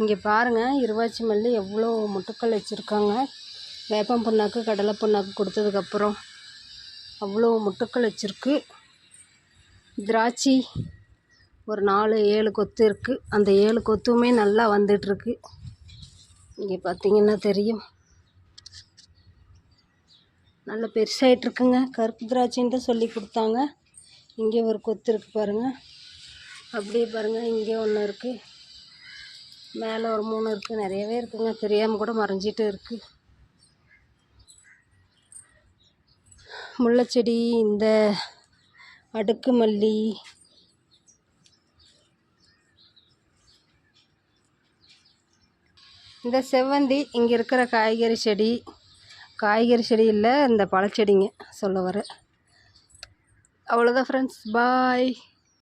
இங்கே பாருங்கள் இருவாச்சி மல்லி எவ்வளோ முட்டுக்கள் வச்சுருக்காங்க. வேப்பம் புண்ணாக்கு கடலை புண்ணாக்கு கொடுத்ததுக்கப்புறம் அவ்வளோ முட்டுக்கள் வச்சுருக்கு. திராட்சை ஒரு நாலு ஏழு கொத்து இருக்குது அந்த ஏழு கொத்துமே நல்லா வந்துட்டுருக்கு. இங்கே பார்த்தீங்கன்னா தெரியும். நல்ல பெருசாகிட்ருக்குங்க கருப்பு திராட்சைன்னு சொல்லி கொடுத்தாங்க. இங்கே ஒரு கொத்து இருக்குது பாருங்கள் அப்படியே பாருங்கள் இங்கே ஒன்று இருக்குது மேலே ஒரு மூணு இருக்குது நிறையவே இருக்குங்க. தெரியாமல் கூட மறைஞ்சிட்டு இருக்குது முல்லைச்செடி இந்த அடுக்கு மல்லி. இந்த செவ்வந்தி இங்கே இருக்கிற காய்கறி செடி. காய்கறி செடி இல்லை இந்த பழச்செடிங்க சொல்ல வர. அவ்வளோதான் ஃப்ரெண்ட்ஸ் பாய்